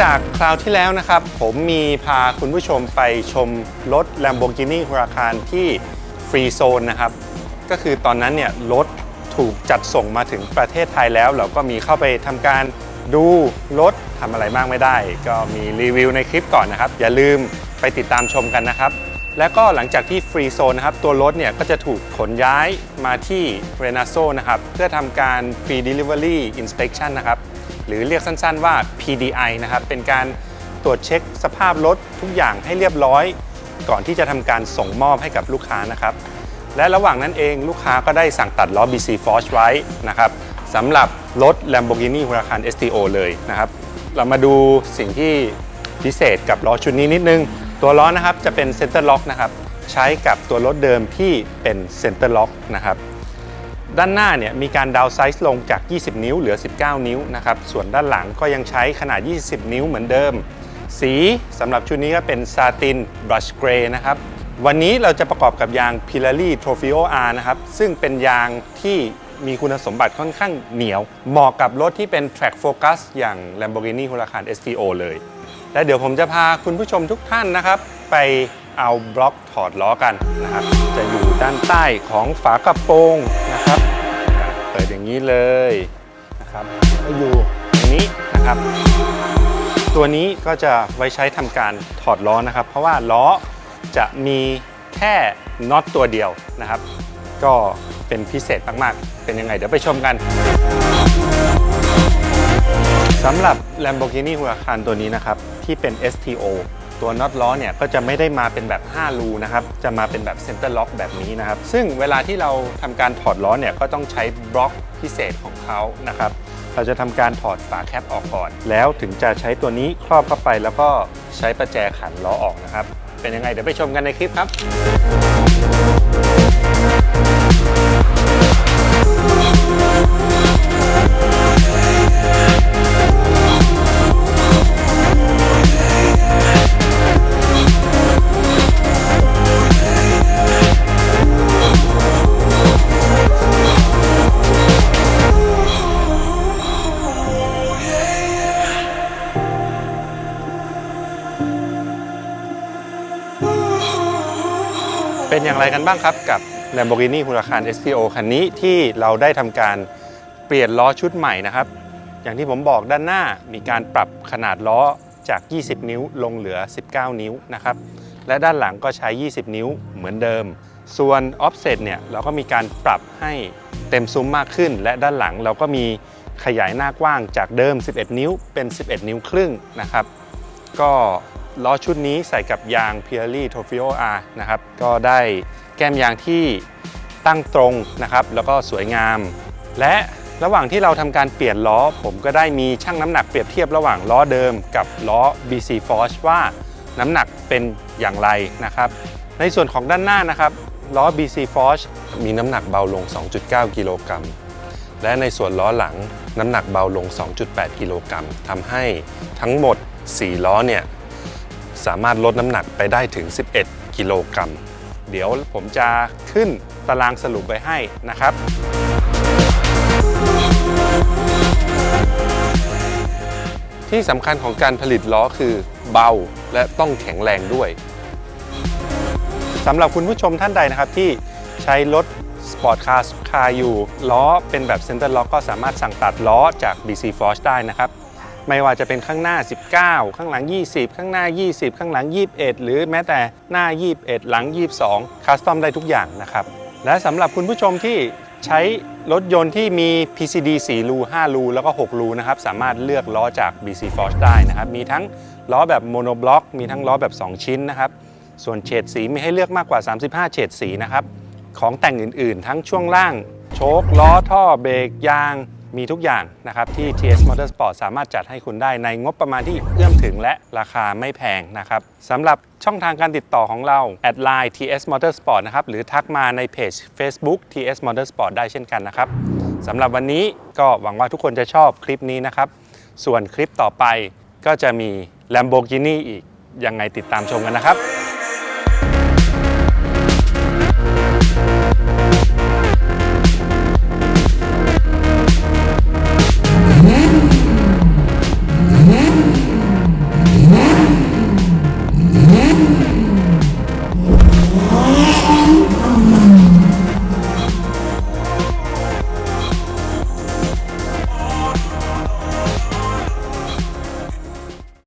จากคราวที่แล้วนะครับ ผมมีพาคุณผู้ชมไปชมรถ Lamborghini Huracan ที่ฟรีโซนนะครับ ก็คือตอนนั้นเนี่ยรถถูกจัดส่งมาถึงประเทศไทยแล้ว เราก็มีเข้าไปทำการดูรถทำอะไรมากไม่ได้ ก็มีรีวิวในคลิปก่อนนะครับ อย่าลืมไปติดตามชมกันนะครับ และก็หลังจากที่ฟรีโซนนะครับ ตัวรถเนี่ยก็จะถูกขนย้ายมาที่เรนาโซนะครับ เพื่อทำการ Pre-Delivery Inspection นะครับ หรือเรียกสั้นๆว่า PDI นะครับ เป็นการตรวจเช็คสภาพรถทุกอย่างให้เรียบร้อย ก่อนที่จะทำการส่งมอบให้กับลูกค้านะครับ และระหว่างนั้นเองลูกค้าก็ได้สั่งตัดล้อ BC Force ไว้นะครับสำหรับรถ Lamborghini Huracan STO เลยนะครับ เรามาดูสิ่งที่พิเศษกับล้อชุดนี้นิดนึง ตัวล้อนะครับจะเป็น Center Lock นะครับ ใช้กับตัวรถเดิมที่เป็น Center Lock นะครับ ด้านหน้าเนี่ยมีการดาวไซส์ลงจาก 20 นิ้วเหลือ 19 นิ้วนะครับ ส่วนด้านหลังก็ยังใช้ขนาด 20 นิ้วเหมือนเดิม สีสำหรับชุดนี้ก็เป็นซาตินบรัชเกรย์นะครับ วันนี้เราจะประกอบกับยาง Pirelli Trofeo R นะครับ ซึ่งเป็นยางที่มีคุณสมบัติค่อนข้างเหนียว เหมาะกับรถที่เป็น Track Focus อย่าง Lamborghini Huracan STO เลย และเดี๋ยวผมจะพาคุณผู้ชมทุกท่านนะครับ ไปเอาบล็อกถอดล้อกันนะครับ จะอยู่ด้านใต้ของฝากระโปรงนะครับ ปิดอย่างนี้เลยนะครับก็อยู่ตรงนี้นะครับ ตัวนี้ก็จะไว้ใช้ทำการถอดล้อนะครับ เพราะว่าล้อจะมีแค่น็อตตัวเดียวนะครับ ก็เป็นพิเศษมากๆ เป็นยังไงเดี๋ยวไปชมกันสำหรับ Lamborghini Huracan ตัวนี้นะครับ ที่เป็น STO ตัวน็อตล้อเนี่ยก็จะไม่ได้มาเป็นแบบ 5 รูนะครับ จะมาเป็นแบบเซ็นเตอร์ล็อกแบบนี้นะครับ ซึ่งเวลาที่เราทำการถอดล้อเนี่ยก็ต้องใช้บล็อกพิเศษของเขานะครับ เราจะทำการถอดฝาแคปออกก่อน แล้วถึงจะใช้ตัวนี้ครอบเข้าไปแล้วก็ใช้ประแจขันล้อออกนะครับ เป็นยังไงเดี๋ยวไปชมกันในคลิปครับ เป็นอย่างไรกันบ้างครับกับ Lamborghini Huracan STO คันนี้ที่เราได้ทำการเปลี่ยนล้อชุดใหม่นะครับ อย่างที่ผมบอกด้านหน้ามีการปรับขนาดล้อจาก 20 นิ้วลงเหลือ 19 นิ้วนะครับ และด้านหลังก็ใช้ 20 นิ้วเหมือนเดิม ส่วน offset เนี่ยเราก็มีการปรับให้เต็มซุ้มมากขึ้น และด้านหลังเราก็มีขยายหน้ากว้างจากเดิม 11 นิ้วเป็น 11 นิ้วครึ่งนะครับ ก็ ล้อชุดนี้ใส่กับยาง Pirelli Trofeo R นะครับก็ได้แก้มยางที่ตั้งตรงนะครับ แล้วก็สวยงาม และระหว่างที่เราทำการเปลี่ยนล้อ ผมก็ได้มีชั่งน้ำหนักเปรียบเทียบระหว่างล้อเดิมกับล้อ BC Force ว่าน้ำหนักเป็นอย่างไรนะครับ ในส่วนของด้านหน้านะครับล้อ BC Force มีน้ำหนักเบาลง 2.9 กิโลกรัม และในส่วนล้อหลังน้ำหนักเบาลง 2.8 กิโลกรัมทำให้ทั้งหมด 4 ล้อเนี่ย สามารถลดน้ำหนักไปได้ถึง 11 กิโลกรัม เดี๋ยวผมจะขึ้นตารางสรุปไว้ให้นะครับ ที่สำคัญของการผลิตล้อคือเบาและต้องแข็งแรงด้วยสำหรับคุณผู้ชมท่านใดนะครับที่ใช้รถสปอร์ตคาร์คาอยู่ ล้อเป็นแบบเซ็นเตอร์ล็อกก็สามารถสั่งตัดล้อจาก BC Force ได้นะครับ ไม่ว่าจะเป็นข้างหน้า 19 ข้างหลัง 20 ข้างหน้า 20 ข้างหลัง 21 หรือแม้แต่หน้า 21 หลัง 22 คัสตอมได้ทุกอย่างนะครับ และสำหรับคุณผู้ชมที่ใช้รถยนต์ที่มี PCD 4 รู 5 รู แล้วก็ 6 รูนะครับ สามารถเลือกล้อจาก BC Force ได้นะครับ มีทั้งล้อแบบโมโนบล็อก มีทั้งล้อแบบ 2 ชิ้นนะครับ ส่วนเฉดสีมีให้เลือกมากกว่า 35 เฉดสีนะครับ ของแต่งอื่น ๆ ทั้งช่วงล่าง โชคล้อท่อเบรกยาง มีทุกอย่างนะครับที่ TS Motorsport สามารถจัดให้คุณได้ในงบประมาณที่เอื้อมถึงและราคาไม่แพงนะครับสำหรับช่องทางการติดต่อของเราแอดไลน์ TS Motorsport นะครับหรือทักมาในเพจ Facebook TS Motorsport ได้เช่นกันนะครับสำหรับวันนี้ก็หวังว่าทุกคนจะชอบคลิปนี้นะครับ ส่วนคลิปต่อไปก็จะมี Lamborghini อีกยังไงติดตามชมกันนะครับ